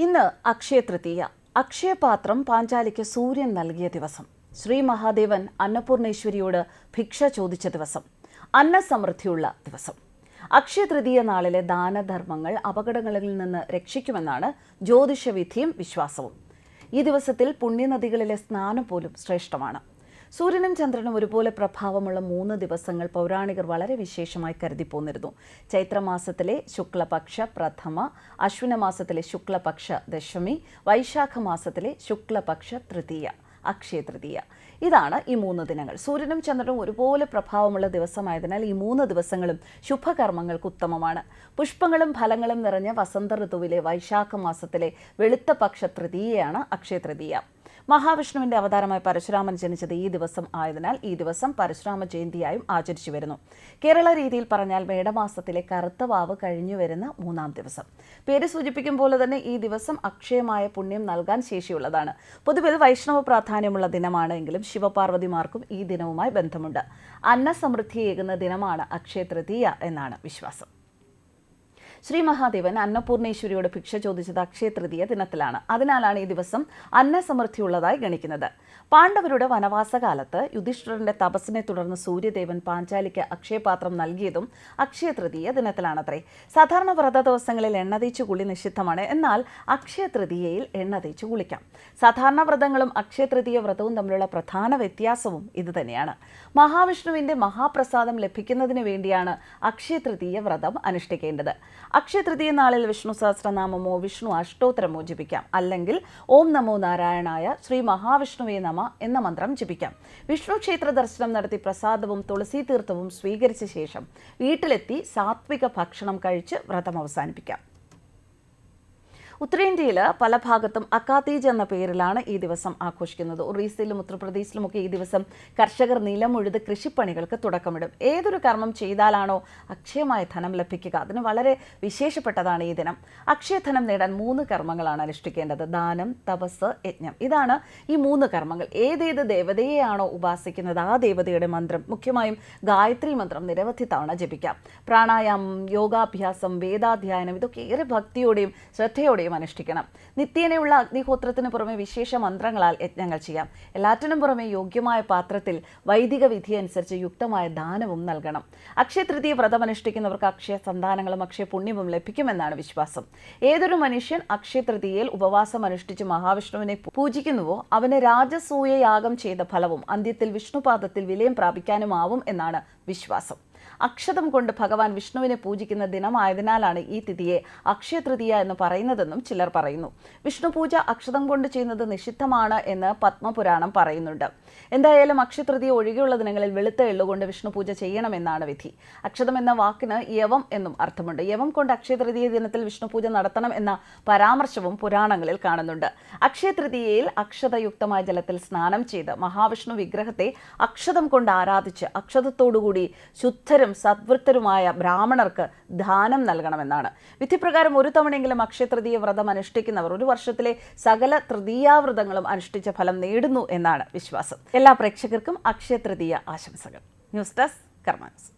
ഇന്ന് അക്ഷയ തൃതീയ. അക്ഷയപാത്രം പാഞ്ചാലിക്ക് സൂര്യൻ നൽകിയ ദിവസം. ശ്രീ മഹാദേവൻ അന്നപൂർണേശ്വരിയോട് ഭിക്ഷ ചോദിച്ച ദിവസം. അന്നസമൃദ്ധിയുള്ള ദിവസം. അക്ഷയ തൃതീയ നാളിലെ ദാനധർമ്മങ്ങൾ അപകടങ്ങളിൽ നിന്ന് രക്ഷിക്കുമെന്നാണ് ജ്യോതിഷവിധിയും വിശ്വാസവും. ഈ ദിവസത്തിൽ പുണ്യനദികളിലെ സ്നാനം പോലും ശ്രേഷ്ഠമാണ്. സൂര്യനും ചന്ദ്രനും ഒരുപോലെ പ്രഭാവമുള്ള മൂന്ന് ദിവസങ്ങൾ പൗരാണികർ വളരെ വിശേഷമായി കരുതിപ്പോന്നിരുന്നു. ചൈത്രമാസത്തിലെ ശുക്ലപക്ഷ പ്രഥമ അശ്വിനമാസത്തിലെ ശുക്ലപക്ഷ ദശമി വൈശാഖ മാസത്തിലെ ശുക്ലപക്ഷ തൃതീയ. അക്ഷയ തൃതീയ. ഇതാണ് ഈ മൂന്ന് ദിനങ്ങൾ. സൂര്യനും ചന്ദ്രനും ഒരുപോലെ പ്രഭാവമുള്ള ദിവസമായതിനാൽ ഈ മൂന്ന് ദിവസങ്ങളും ശുഭകർമ്മങ്ങൾക്ക് ഉത്തമമാണ്. പുഷ്പങ്ങളും ഫലങ്ങളും നിറഞ്ഞ വസന്ത ഋതുവിലെ വൈശാഖ മാസത്തിലെ വെളുത്ത പക്ഷ തൃതീയയാണ് അക്ഷയ തൃതീയ. മഹാവിഷ്ണുവിന്റെ അവതാരമായ പരശുരാമൻ ജനിച്ചത് ഈ ദിവസം ആയതിനാൽ ഈ ദിവസം പരശുരാമ ജയന്തിയായും ആചരിച്ചു വരുന്നു. കേരള രീതിയിൽ പറഞ്ഞാൽ മേടമാസത്തിലെ കറുത്ത വാവ് കഴിഞ്ഞു വരുന്ന മൂന്നാം ദിവസം. പേര് സൂചിപ്പിക്കും പോലെ തന്നെ ഈ ദിവസം അക്ഷയമായ പുണ്യം നൽകാൻ ശേഷിയുള്ളതാണ്. പൊതുവെ വൈഷ്ണവ പ്രാധാന്യമുള്ള ദിനമാണെങ്കിലും ശിവപാർവതിമാർക്കും ഈ ദിനവുമായി ബന്ധമുണ്ട്. അന്നസമൃദ്ധിയേകുന്ന ദിനമാണ് അക്ഷയ തൃതീയ എന്നാണ് വിശ്വാസം. ശ്രീ മഹാദേവൻ അന്നപൂർണേശ്വരിയോട് ഭിക്ഷ ചോദിച്ചത് അക്ഷയ തൃതീയ ദിനത്തിലാണ്. അതിനാലാണ് ഈ ദിവസം അന്നസമൃദ്ധിയുള്ളതായി ഗണിക്കുന്നത്. പാണ്ഡവരുടെ വനവാസകാലത്ത് യുധിഷ്ഠിരന്റെ തപസ്സിനെ തുടർന്ന് സൂര്യദേവൻ പാഞ്ചാലിക്ക് അക്ഷയപാത്രം നൽകിയതും അക്ഷയ തൃതീയ ദിനത്തിലാണത്രേ. സാധാരണ വ്രത ദിവസങ്ങളിൽ എണ്ണ തേച്ച് കുളി നിഷിദ്ധമാണ്. എന്നാൽ അക്ഷയ തൃതീയയിൽ എണ്ണ തേച്ച് കുളിക്കാം. സാധാരണ വ്രതങ്ങളും അക്ഷയ തൃതീയ വ്രതവും തമ്മിലുള്ള പ്രധാന വ്യത്യാസവും ഇതുതന്നെയാണ് മഹാവിഷ്ണുവിന്റെ മഹാപ്രസാദം ലഭിക്കുന്നതിന് വേണ്ടിയാണ് അക്ഷയ തൃതീയ വ്രതം അനുഷ്ഠിക്കേണ്ടത്. അക്ഷയ തൃതീയ നാളിൽ വിഷ്ണു സഹസ്രനാമമോ വിഷ്ണു അഷ്ടോത്തരമോ ജപിക്കാം. അല്ലെങ്കിൽ ഓം നമോ നാരായണായ ശ്രീ മഹാവിഷ്ണുവേ നമ എന്ന മന്ത്രം ജപിക്കാം. വിഷ്ണു ക്ഷേത്ര ദർശനം നടത്തി പ്രസാദവും തുളസി തീർത്ഥവും സ്വീകരിച്ച ശേഷം വീട്ടിലെത്തി സാത്വിക ഭക്ഷണം കഴിച്ച് വ്രതം അവസാനിപ്പിക്കാം. ഉത്തരേന്ത്യയിൽ പല ഭാഗത്തും അക്കാത്തീജ് എന്ന പേരിലാണ് ഈ ദിവസം ആഘോഷിക്കുന്നത്. ഒറീസയിലും ഉത്തർപ്രദേശിലുമൊക്കെ ഈ ദിവസം കർഷകർ നിലമുഴുത് കൃഷിപ്പണികൾക്ക് തുടക്കമിടും. ഏതൊരു കർമ്മം ചെയ്താലാണോ അക്ഷയമായ ധനം ലഭിക്കുക? അതിന് വളരെ വിശേഷപ്പെട്ടതാണ് ഈ ദിനം. അക്ഷയധനം നേടാൻ മൂന്ന് കർമ്മങ്ങളാണ് അനുഷ്ഠിക്കേണ്ടത്. ദാനം തപസ് യജ്ഞം. ഇതാണ് ഈ മൂന്ന് കർമ്മങ്ങൾ. ഏതേത് ദേവതയെയാണോ ഉപാസിക്കുന്നത് ആ ദേവതയുടെ മന്ത്രം. മുഖ്യമായും ഗായത്രി മന്ത്രം നിരവധി തവണ ജപിക്കാം. പ്രാണായാമം യോഗാഭ്യാസം വേദാധ്യയനം ഇതൊക്കെ ഏറെ ഭക്തിയോടെയും ശ്രദ്ധയോടെയും അനുഷ്ഠിക്കണം. നിത്യേനയുള്ള അഗ്നിഹോത്രത്തിന് പുറമെ വിശേഷ മന്ത്രങ്ങളാൽ യജ്ഞങ്ങൾ ചെയ്യാം. എല്ലാറ്റിനും പുറമെ യോഗ്യമായ പാത്രത്തിൽ വൈദിക വിധി അനുസരിച്ച് യുക്തമായ ദാനവും നൽകണം. അക്ഷയ തൃതീയ വ്രതം അനുഷ്ഠിക്കുന്നവർക്ക് അക്ഷയ സന്താനങ്ങളും അക്ഷയ പുണ്യവും ലഭിക്കുമെന്നാണ് വിശ്വാസം. ഏതൊരു മനുഷ്യൻ അക്ഷയ തൃതീയയിൽ ഉപവാസം അനുഷ്ഠിച്ച് മഹാവിഷ്ണുവിനെ പൂജിക്കുന്നുവോ അവന് രാജസൂയ യാഗം ചെയ്ത ഫലവും അന്ത്യത്തിൽ വിഷ്ണുപാദത്തിൽ വിലയം പ്രാപിക്കാനുമാവും എന്നാണ് വിശ്വാസം. അക്ഷതം കൊണ്ട് ഭഗവാൻ വിഷ്ണുവിനെ പൂജിക്കുന്ന ദിനമായതിനാലാണ് ഈ തിഥിയെ അക്ഷയതൃതീയ എന്ന് പറയുന്നതെന്നും ചിലർ പറയുന്നു. വിഷ്ണു പൂജ അക്ഷതം കൊണ്ട് ചെയ്യുന്നത് നിഷിദ്ധമാണ് എന്ന് പത്മപുരാണം പറയുന്നുണ്ട്. എന്തായാലും അക്ഷയതൃതീയ ഒഴികെയുള്ള ദിനങ്ങളിൽ വെളുത്ത എള്ളുകൊണ്ട് വിഷ്ണു പൂജ ചെയ്യണമെന്നാണ് വിധി. അക്ഷതം എന്ന വാക്കിന് യവം എന്നും അർത്ഥമുണ്ട്. യവം കൊണ്ട് അക്ഷയതൃതീയ ദിനത്തിൽ വിഷ്ണു പൂജ നടത്തണം എന്ന പരാമർശവും പുരാണങ്ങളിൽ കാണുന്നുണ്ട്. അക്ഷയതൃതീയയിൽ അക്ഷതയുക്തമായ ജലത്തിൽ സ്നാനം ചെയ്ത് മഹാവിഷ്ണു വിഗ്രഹത്തെ അക്ഷതം കൊണ്ട് ആരാധിച്ച് അക്ഷതത്തോടുകൂടി ശുദ്ധരും സദ്വൃത്തരുമായ ബ്രാഹ്മണർക്ക് ദാനം നൽകണമെന്നാണ്. വിധിപ്രകാരം ഒരു തവണയെങ്കിലും അക്ഷയ തൃതീയ വ്രതം അനുഷ്ഠിക്കുന്നവർ ഒരു വർഷത്തിലെ സകല തൃതീയാവ്രതങ്ങളും അനുഷ്ഠിച്ച ഫലം നേടുന്നു എന്നാണ് വിശ്വാസം. എല്ലാ പ്രേക്ഷകർക്കും അക്ഷയ തൃതീയ ആശംസകൾ. News desk കർമാനസ്